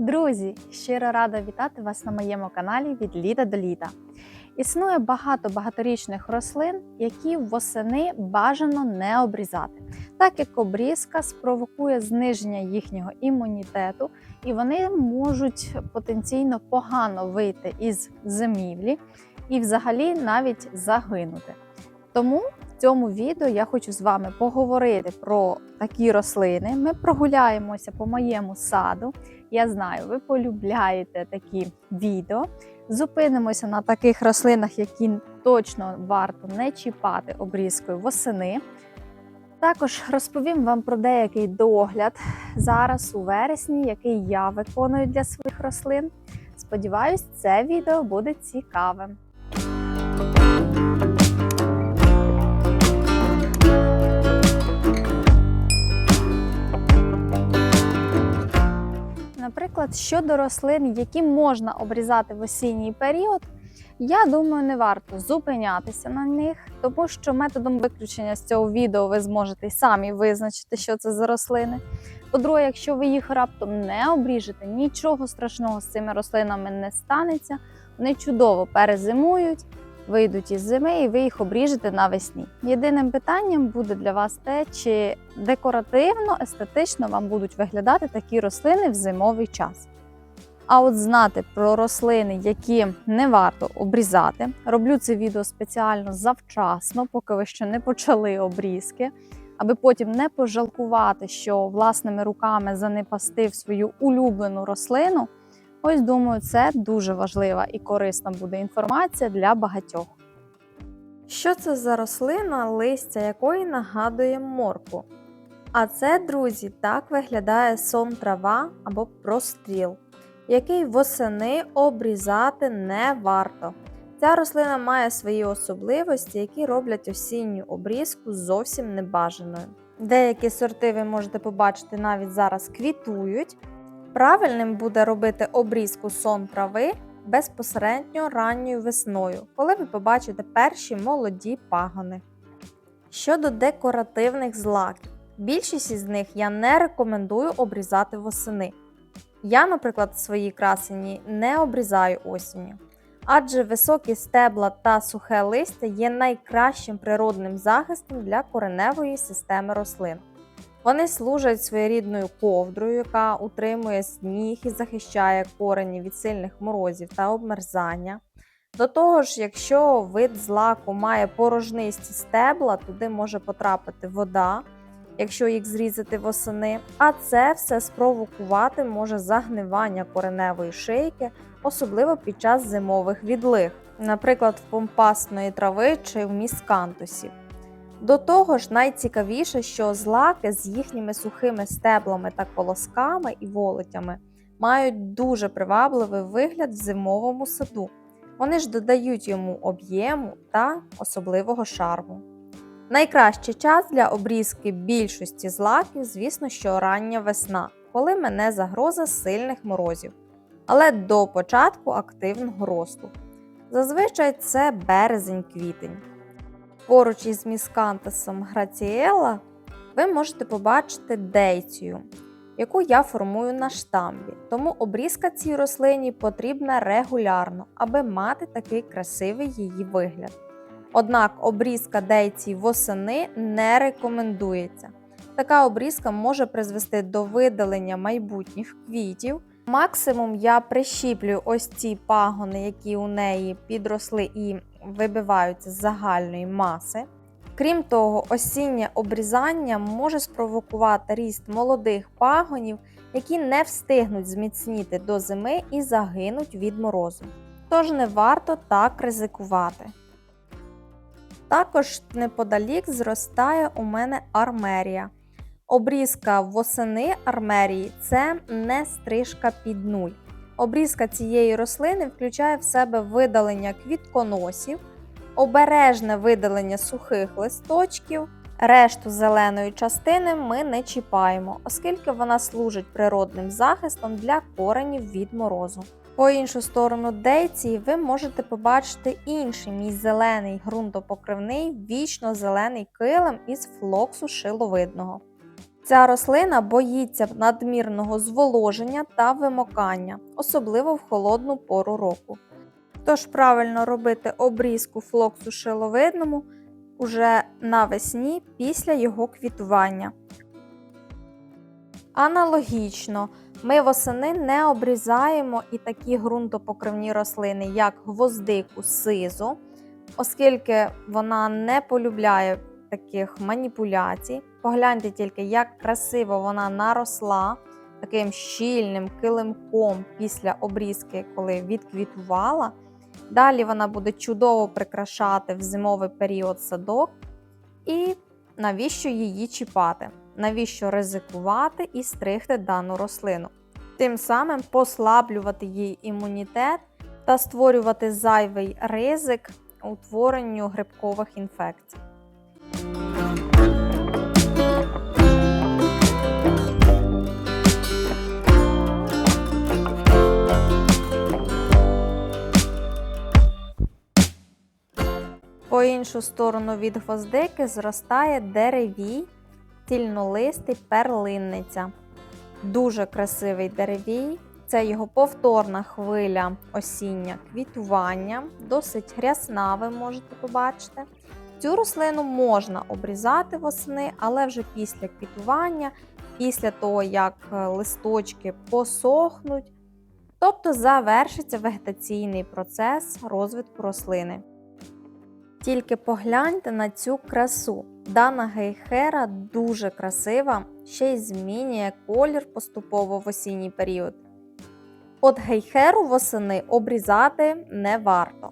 Друзі, щиро рада вітати вас на моєму каналі від літа до літа. Існує багато багаторічних рослин, які восени бажано не обрізати, так як обрізка спровокує зниження їхнього імунітету, і вони можуть потенційно погано вийти із зимівлі і взагалі навіть загинути. Тому в цьому відео я хочу з вами поговорити про такі рослини. Ми прогуляємося по моєму саду. Я знаю, ви полюбляєте такі відео. Зупинимося на таких рослинах, які точно варто не чіпати обрізкою восени. Також розповім вам про деякий догляд зараз у вересні, який я виконую для своїх рослин. Сподіваюсь, це відео буде цікавим. Наприклад, щодо рослин, які можна обрізати в осінній період, я думаю, не варто зупинятися на них, тому що методом виключення з цього відео ви зможете самі визначити, що це за рослини. По-друге, якщо ви їх раптом не обріжете, нічого страшного з цими рослинами не станеться. Вони чудово перезимують, вийдуть із зими і ви їх обріжете навесні. Єдиним питанням буде для вас те, чи декоративно, естетично вам будуть виглядати такі рослини в зимовий час. А от знати про рослини, які не варто обрізати, роблю це відео спеціально завчасно, поки ви ще не почали обрізки, аби потім не пожалкувати, що власними руками занепастив свою улюблену рослину. Ось думаю, це дуже важлива і корисна буде інформація для багатьох. Що це за рослина, листя якої нагадує моркву? А це, друзі, так виглядає сон трава або простріл, який восени обрізати не варто. Ця рослина має свої особливості, які роблять осінню обрізку зовсім небажаною. Деякі сорти ви можете побачити навіть зараз квітують. Правильним буде робити обрізку сон трави безпосередньо ранньою весною, коли ви побачите перші молоді пагони. Щодо декоративних злаків, більшість із них я не рекомендую обрізати восени. Я, наприклад, свої красені не обрізаю осінню, адже високі стебла та сухе листя є найкращим природним захистом для кореневої системи рослин. Вони служать своєрідною ковдрою, яка утримує сніг і захищає корені від сильних морозів та обмерзання. До того ж, якщо вид злаку має порожнисті стебла, туди може потрапити вода, якщо їх зрізати восени, а це все спровокувати може загнивання кореневої шийки, особливо під час зимових відлиг, наприклад, в помпасної трави чи в міскантусів. До того ж, найцікавіше, що злаки з їхніми сухими стеблами та колосками і волотями мають дуже привабливий вигляд в зимовому саду. Вони ж додають йому об'єму та особливого шарму. Найкращий час для обрізки більшості злаків, звісно, що рання весна, коли мене загроза сильних морозів, але до початку активного росту. Зазвичай це березень-квітень. Поруч із міскантесом Граціела ви можете побачити дейцію, яку я формую на штамбі. Тому обрізка цій рослині потрібна регулярно, аби мати такий красивий її вигляд. Однак обрізка дейції восени не рекомендується. Така обрізка може призвести до видалення майбутніх квітів. Максимум я прищіплюю ось ці пагони, які у неї підросли і вибиваються з загальної маси. Крім того, осіннє обрізання може спровокувати ріст молодих пагонів, які не встигнуть зміцніти до зими і загинуть від морозу. Тож не варто так ризикувати. Також неподалік зростає у мене армерія. Обрізка восени армерії це не стрижка під нуль. Обрізка цієї рослини включає в себе видалення квітконосів, обережне видалення сухих листочків. Решту зеленої частини ми не чіпаємо, оскільки вона служить природним захистом для коренів від морозу. По іншу сторону дейції ви можете побачити інший мій зелений ґрунтопокривний вічно-зелений килим із флоксу шиловидного. Ця рослина боїться надмірного зволоження та вимокання, особливо в холодну пору року. Тож правильно робити обрізку флоксу шиловидному уже навесні після його квітування. Аналогічно, ми восени не обрізаємо і такі ґрунтопокривні рослини, як гвоздику сизу, оскільки вона не полюбляє таких маніпуляцій. Погляньте тільки, як красиво вона наросла таким щільним килимком після обрізки, коли відквітувала. Далі вона буде чудово прикрашати в зимовий період садок. І навіщо її чіпати? Навіщо ризикувати і стригти дану рослину? Тим самим послаблювати її імунітет та створювати зайвий ризик утворенню грибкових інфекцій. Іншу сторону від гвоздики зростає деревій, тільнолистий перлинниця. Дуже красивий деревій. Це його повторна хвиля осіння квітування, досить грясна, ви можете побачити. Цю рослину можна обрізати восени, але вже після квітування, після того, як е, листочки посохнуть, тобто завершиться вегетаційний процес розвитку рослини. Тільки погляньте на цю красу. Дана гейхера дуже красива, ще й змінює колір поступово в осінній період. От гейхеру восени обрізати не варто.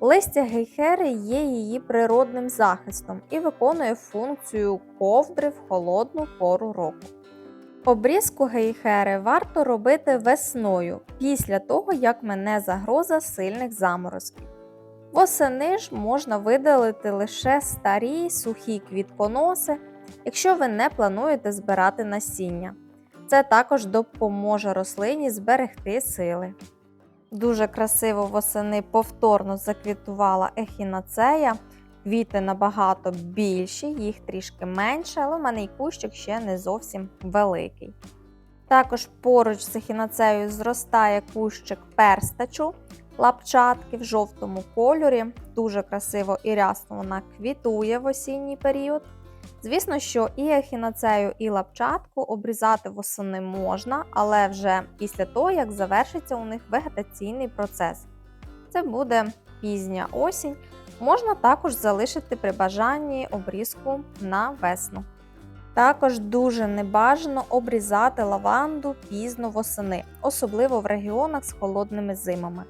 Листя гейхери є її природним захистом і виконує функцію ковдри в холодну пору року. Обрізку гейхери варто робити весною після того, як мене загроза сильних заморозків. Восени ж можна видалити лише старі сухі квітконоси, якщо ви не плануєте збирати насіння. Це також допоможе рослині зберегти сили. Дуже красиво восени повторно заквітувала ехінацея. Квіти набагато більші, їх трішки менше, але в мене і кущик ще не зовсім великий. Також поруч з ехінацеєю зростає кущик перстачу лапчатки в жовтому кольорі. Дуже красиво і рясно вона квітує в осінній період. Звісно, що і ехінацею, і лапчатку обрізати восени можна, але вже після того, як завершиться у них вегетаційний процес. Це буде пізня осінь. Можна також залишити при бажанні обрізку на весну. Також дуже небажано обрізати лаванду пізно восени, особливо в регіонах з холодними зимами.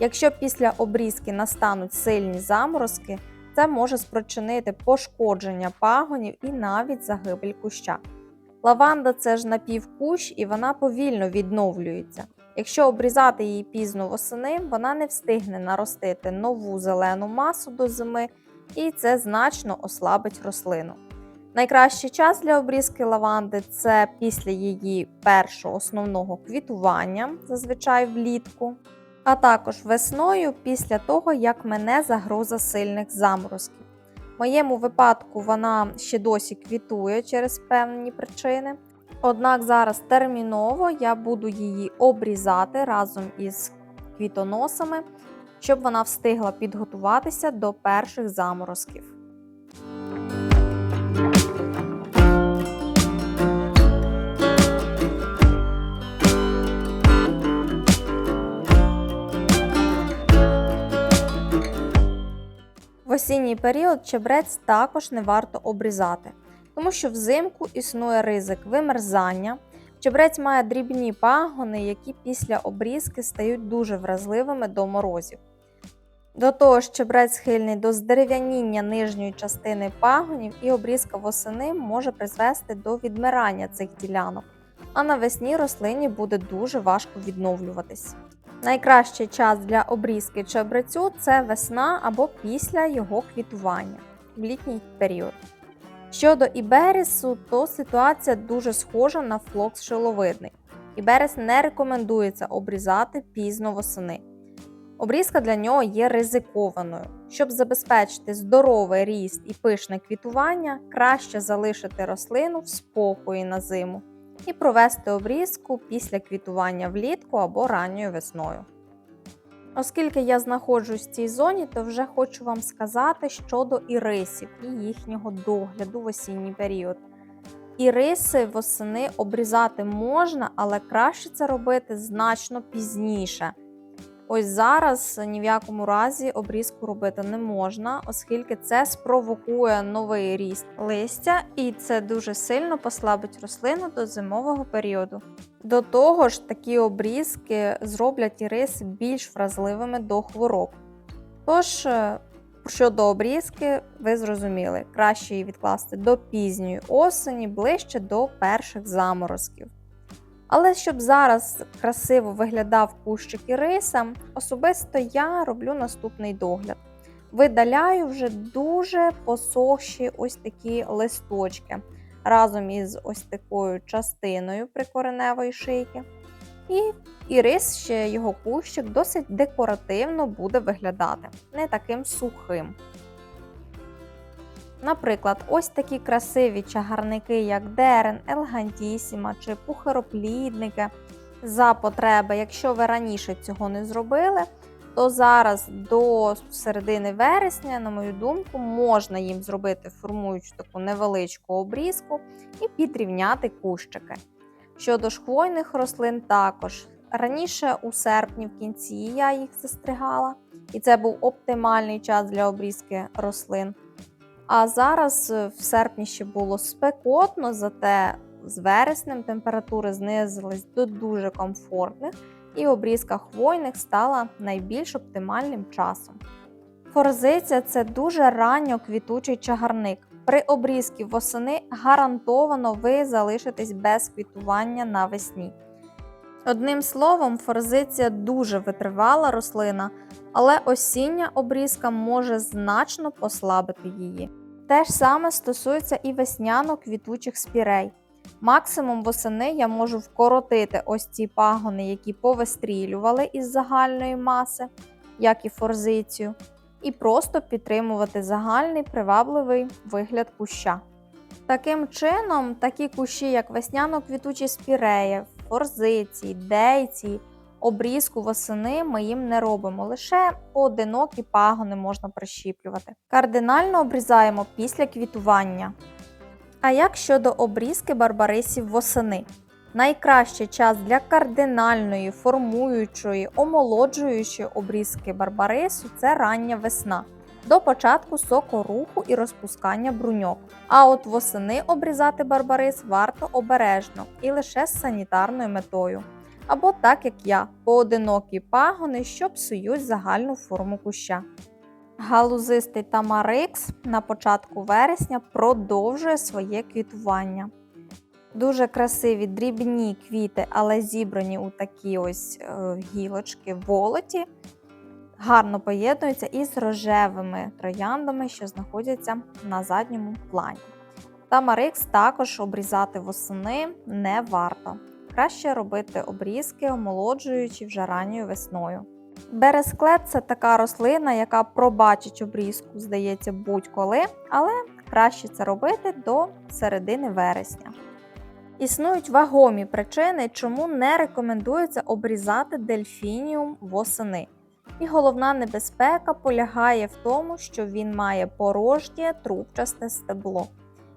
Якщо після обрізки настануть сильні заморозки, це може спричинити пошкодження пагонів і навіть загибель куща. Лаванда це ж напівкущ і вона повільно відновлюється. Якщо обрізати її пізно восени, вона не встигне наростити нову зелену масу до зими, і це значно ослабить рослину. Найкращий час для обрізки лаванди це після її першого основного квітування, зазвичай влітку а також весною після того, як мене загроза сильних заморозків. В моєму випадку вона ще досі квітує через певні причини. Однак зараз терміново я буду її обрізати разом із квітоносами, щоб вона встигла підготуватися до перших заморозків. Осінній період чебрець також не варто обрізати, тому що взимку існує ризик вимерзання. Чебрець має дрібні пагони, які після обрізки стають дуже вразливими до морозів. До того ж, чебрець схильний до здерев'яніння нижньої частини пагонів і обрізка восени може призвести до відмирання цих ділянок, а навесні рослині буде дуже важко відновлюватись. Найкращий час для обрізки чебрецю це весна або після його квітування в літній період. Щодо іберісу, то ситуація дуже схожа на флокс шиловидний. Іберіс не рекомендується обрізати пізно восени. Обрізка для нього є ризикованою. Щоб забезпечити здоровий ріст і пишне квітування, краще залишити рослину в спокої на зиму і провести обрізку після квітування влітку або ранньою весною. Оскільки я знаходжусь в цій зоні, то вже хочу вам сказати щодо ірисів і їхнього догляду в осінній період. Іриси восени обрізати можна, але краще це робити значно пізніше. Ось зараз ні в якому разі обрізку робити не можна, оскільки це спровокує новий ріст листя, і це дуже сильно послабить рослину до зимового періоду. До того ж, такі обрізки зроблять іриси більш вразливими до хвороб. Тож, е, щодо обрізки, ви зрозуміли, краще її відкласти до пізньої осені, ближче до перших заморозків. Але щоб зараз красиво виглядав кущик іриса, особисто я роблю наступний догляд. Видаляю вже дуже посохші ось такі листочки разом із ось такою частиною прикореневої шийки. І ірис ще його кущик досить декоративно буде виглядати, не таким сухим. Наприклад, ось такі красиві чагарники, як дерен, елгантісіма чи пухероплідники за потреби. Якщо ви раніше цього не зробили, то зараз до середини вересня, на мою думку, можна їм зробити формуючу таку невеличку обрізку і підрівняти кущики. Щодо ж хвойних рослин, також раніше у серпні в кінці я їх застригала, і це був оптимальний час для обрізки рослин. А зараз е, в серпні ще було спекотно, зате з вереснем температури знизились до дуже комфортних, і обрізка хвойних стала найбільш оптимальним часом. Форзиця це дуже ранньо квітучий чагарник. При обрізці восени гарантовано ви залишитесь без квітування навесні. Одним словом, форзиція дуже витривала рослина, але осіння обрізка може значно послабити її. Те ж саме стосується і весняно-квітучих спірей. Максимум восени я можу вкоротити ось ці пагони, які повистрілювали із загальної маси, як і форзицію, і просто підтримувати загальний привабливий вигляд куща. Таким чином, такі кущі, як весняно-квітучі спіреї, форзиції, дейці, обрізку восени ми їм не робимо, лише поодинокі пагони можна прищіплювати. Кардинально обрізаємо після квітування. А як щодо обрізки барбарисів восени? Найкращий час для кардинальної, формуючої, омолоджуючої обрізки барбарису це рання весна. До початку сокоруху і розпускання бруньок. А от восени обрізати барбарис варто обережно і лише з санітарною метою. Або так як я, поодинокі пагони, що псують загальну форму куща. Галузистий тамарикс на початку вересня продовжує своє квітування. Дуже красиві дрібні квіти, але зібрані у такі ось е, гілочки волоті, гарно поєднуються із рожевими трояндами, що знаходяться на задньому плані. Тамарикс також обрізати восени не варто. Краще робити обрізки, омолоджуючи вже ранньою весною. Бересклет це така рослина, яка пробачить обрізку, здається, будь-коли, але краще це робити до середини вересня. Існують вагомі причини, чому не рекомендується обрізати дельфініум восени. І головна небезпека полягає в тому, що він має порожнє трубчасте стебло.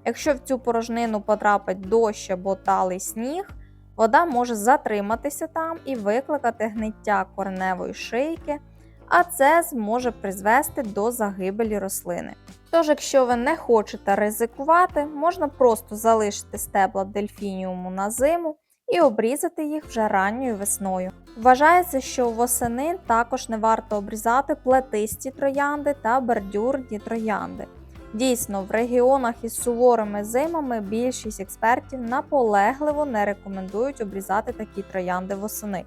Якщо в цю порожнину потрапить дощ або талий сніг, вода може затриматися там і викликати гниття кореневої шийки, а це зможе призвести до загибелі рослини. Тож, якщо ви не хочете ризикувати, можна просто залишити стебла дельфініуму на зиму і обрізати їх вже ранньою весною. Вважається, що восени також не варто обрізати плетисті троянди та бордюрні троянди. Дійсно, в регіонах із суворими зимами більшість експертів наполегливо не рекомендують обрізати такі троянди восени.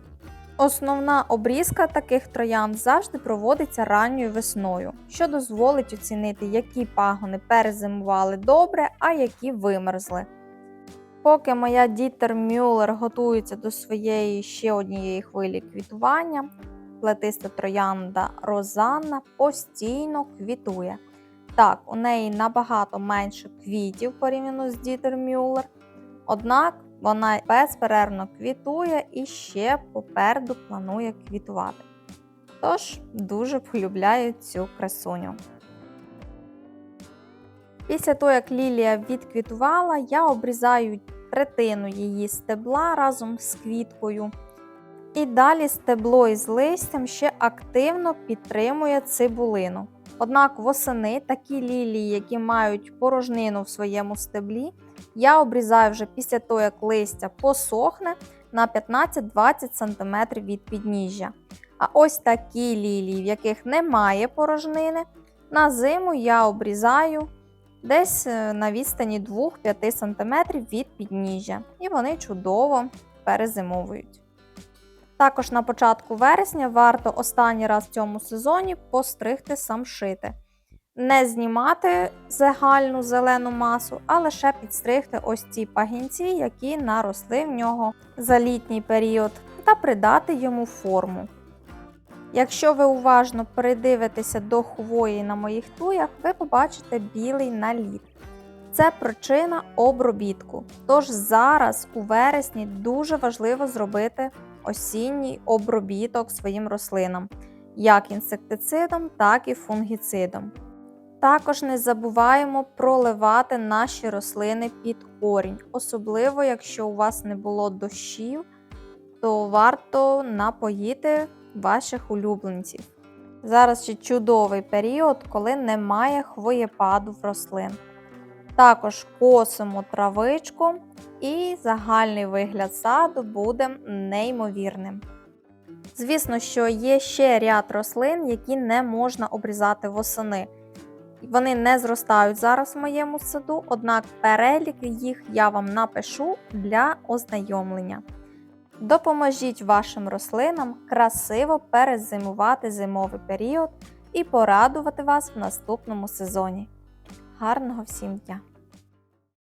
Основна обрізка таких троянд завжди проводиться ранньою весною, що дозволить оцінити, які пагони перезимували добре, а які вимерзли. Поки моя Дітер Мюллер готується до своєї ще однієї хвилі квітування, плетиста троянда Розанна постійно квітує. Так, у неї набагато менше квітів порівняно з Дітер Мюллер, однак вона безперервно квітує і ще попереду планує квітувати. Тож дуже полюбляю цю красуню. Після того, як лілія відквітувала, я обрізаю третину її стебла разом з квіткою. І далі стебло із листям ще активно підтримує цибулину. Однак восени такі лілії, які мають порожнину в своєму стеблі, я обрізаю вже після того, як листя посохне на 15-20 см від підніжжя. А ось такі лілії, в яких немає порожнини, на зиму я обрізаю десь е, на відстані 2-5 см від підніжжя, і вони чудово перезимовують. Також на початку вересня варто останній раз в цьому сезоні постригти самшити. Не знімати загальну зелену масу, а лише підстригти ось ці пагінці, які наросли в нього за літній період, та придати йому форму. Якщо ви уважно придивитеся до хвої на моїх туях, ви побачите білий наліт. Це причина обробітку. Тож зараз, у вересні, дуже важливо зробити осінній обробіток своїм рослинам, як інсектицидом, так і фунгіцидом. Також не забуваємо проливати наші рослини під корінь, особливо якщо у вас не було дощів, то варто напоїти ваших улюбленців. Зараз ще чудовий період, коли немає хвоєпаду в рослин. Також косимо травичку і загальний вигляд саду буде неймовірним. Звісно, що є ще ряд рослин, які не можна обрізати восени. Вони не зростають зараз в моєму саду, однак перелік їх я вам напишу для ознайомлення. Допоможіть вашим рослинам красиво перезимувати зимовий період і порадувати вас в наступному сезоні. Гарного всім дня!